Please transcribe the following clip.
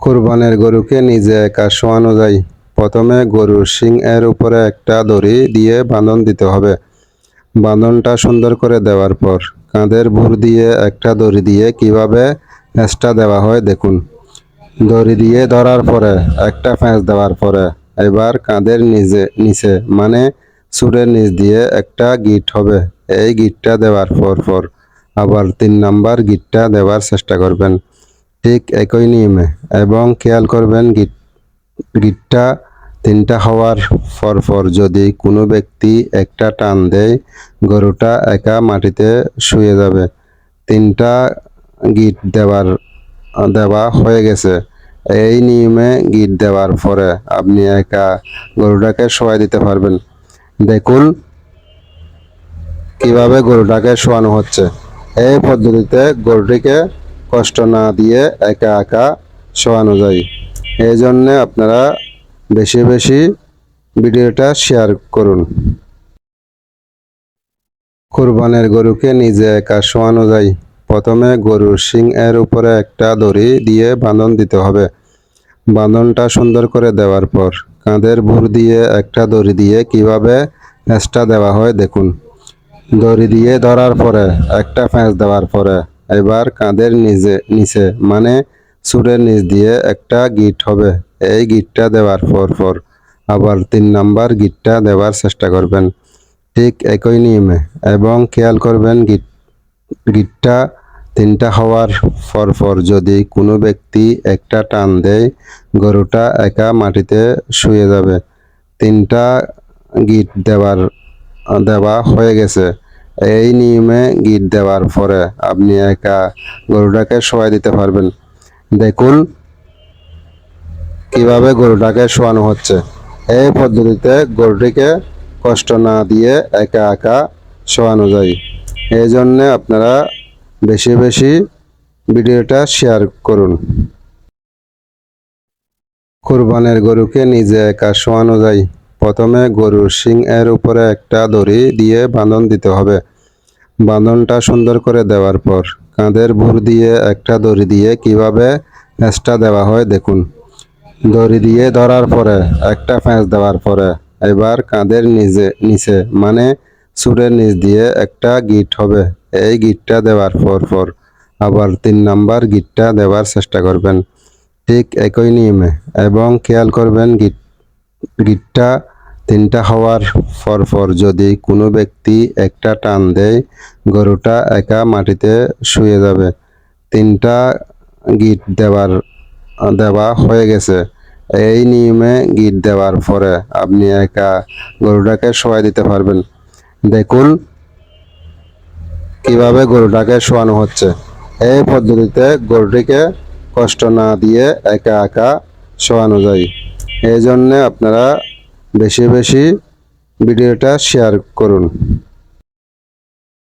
কুরবানের গরুকে নিজে একা শোয়ানো যায়। প্রথমে গরুর শিং এর উপরে একটা দড়ি দিয়ে বাঁধন দিতে হবে। বাঁধনটা সুন্দর করে দেওয়ার পর কাঁধের ভুর দিয়ে একটা দড়ি দিয়ে কীভাবে ফ্যাঁসটা দেওয়া হয় দেখুন। দড়ি দিয়ে ধরার পরে, একটা ফ্যাঁস দেওয়ার পরে, এবার কাঁধের নিচে নিচে মানে সুরের নিচ দিয়ে একটা গিট হবে। এই গিটটা দেওয়ার পর পর আবার তিন নাম্বার গিটটা দেওয়ার চেষ্টা করবেন। ঠিক একই নিয়মে। এবং খেয়াল করবেন, গিট, গিটটা তিনটা হওয়ার পর পর যদি কোনো ব্যক্তি একটা টান দেয়, গরুটা একা মাটিতে শুয়ে যাবে। তিনটা গিট দেওয়ার, দেওয়া হয়ে গেছে। এই নিয়মে গিট দেওয়ার পরে আপনি একা গরুটাকে শোয়াই দিতে পারবেন। দেখুন কীভাবে গরুটাকে শোয়ানো হচ্ছে। এই পদ্ধতিতে গরুটিকে কষ্ট না দিয়ে একা একা শোয়ানো যায়। এই জন্যে আপনারা বেশি বেশি ভিডিওটা শেয়ার করুন। কুরবানের গরুকে নিজে একা শোয়ানো যায়। প্রথমে গরুর শিং এর উপরে একটা দড়ি দিয়ে বাঁধন দিতে হবে। বাঁধনটা সুন্দর করে দেওয়ার পর কাঁধের ভুর দিয়ে একটা দড়ি দিয়ে কীভাবে ফ্যাঁসটা দেওয়া হয় দেখুন। দড়ি দিয়ে ধরার পরে, একটা ফ্যাঁস দেওয়ার পরে এবার কাঁধের নিচে নিচে মানে সুরের নিচ দিয়ে একটা গিট হবে। এই গিটটা দেওয়ার পর পর আবার তিন নাম্বার গিটটা দেওয়ার চেষ্টা করবেন। ঠিক একই নিয়মে। এবং খেয়াল করবেন গিট, গিটটা তিনটা হওয়ার পর পর যদি কোনো ব্যক্তি একটা টান দেয়, গরুটা একা মাটিতে শুয়ে যাবে। তিনটা গিট দেওয়ার, দেওয়া হয়ে গেছে। এই নিয়মে গিট দেওয়ার পরে আপনি একা গরুটাকে শোয়াই দিতে পারবেন। দেখুন কীভাবে গরুটাকে শোয়ানো হচ্ছে। এই পদ্ধতিতে গরুটিকে কষ্ট না দিয়ে একা একা শোয়ানো যায়। এই জন্যে আপনারা বেশি বেশি ভিডিওটা শেয়ার করুন। কুরবানের গরুকে নিজে একা শোয়ানো যায়। প্রথমে গরুর শিং এর উপরে একটা দড়ি দিয়ে বাঁধন দিতে হবে। বাঁধনটা সুন্দর করে দেওয়ার পর কাঁধের ভুর দিয়ে একটা দড়ি দিয়ে কীভাবে ফ্যাঁসটা দেওয়া হয় দেখুন। দড়ি দিয়ে ধরার পরে, একটা ফ্যাঁস দেওয়ার পরে, এবার কাঁধের নিচে নিচে মানে সুরের নিচ দিয়ে একটা গিট হবে। এই গিটটা দেওয়ার পর পর আবার তিন নাম্বার গিটটা দেওয়ার চেষ্টা করবেন। ঠিক একই নিয়মে। এবং খেয়াল করবেন গিট গিটটা তিনটা হওয়ার পর পর যদি কোনো ব্যক্তি একটা টান দেয়, গরুটা একা মাটিতে শুয়ে যাবে। তিনটা গিট দেওয়ার, দেওয়া হয়ে গেছে। এই নিয়মে গিট দেওয়ার পরে আপনি একা গরুটাকে শোয়াই দিতে পারবেন। দেখুন কীভাবে গরুটাকে শোয়ানো হচ্ছে। এই পদ্ধতিতে গরুটিকে কষ্ট না দিয়ে একা একা শোয়ানো যায়। এই জন্যে আপনারা বেশি বেশি ভিডিওটা শেয়ার করুন।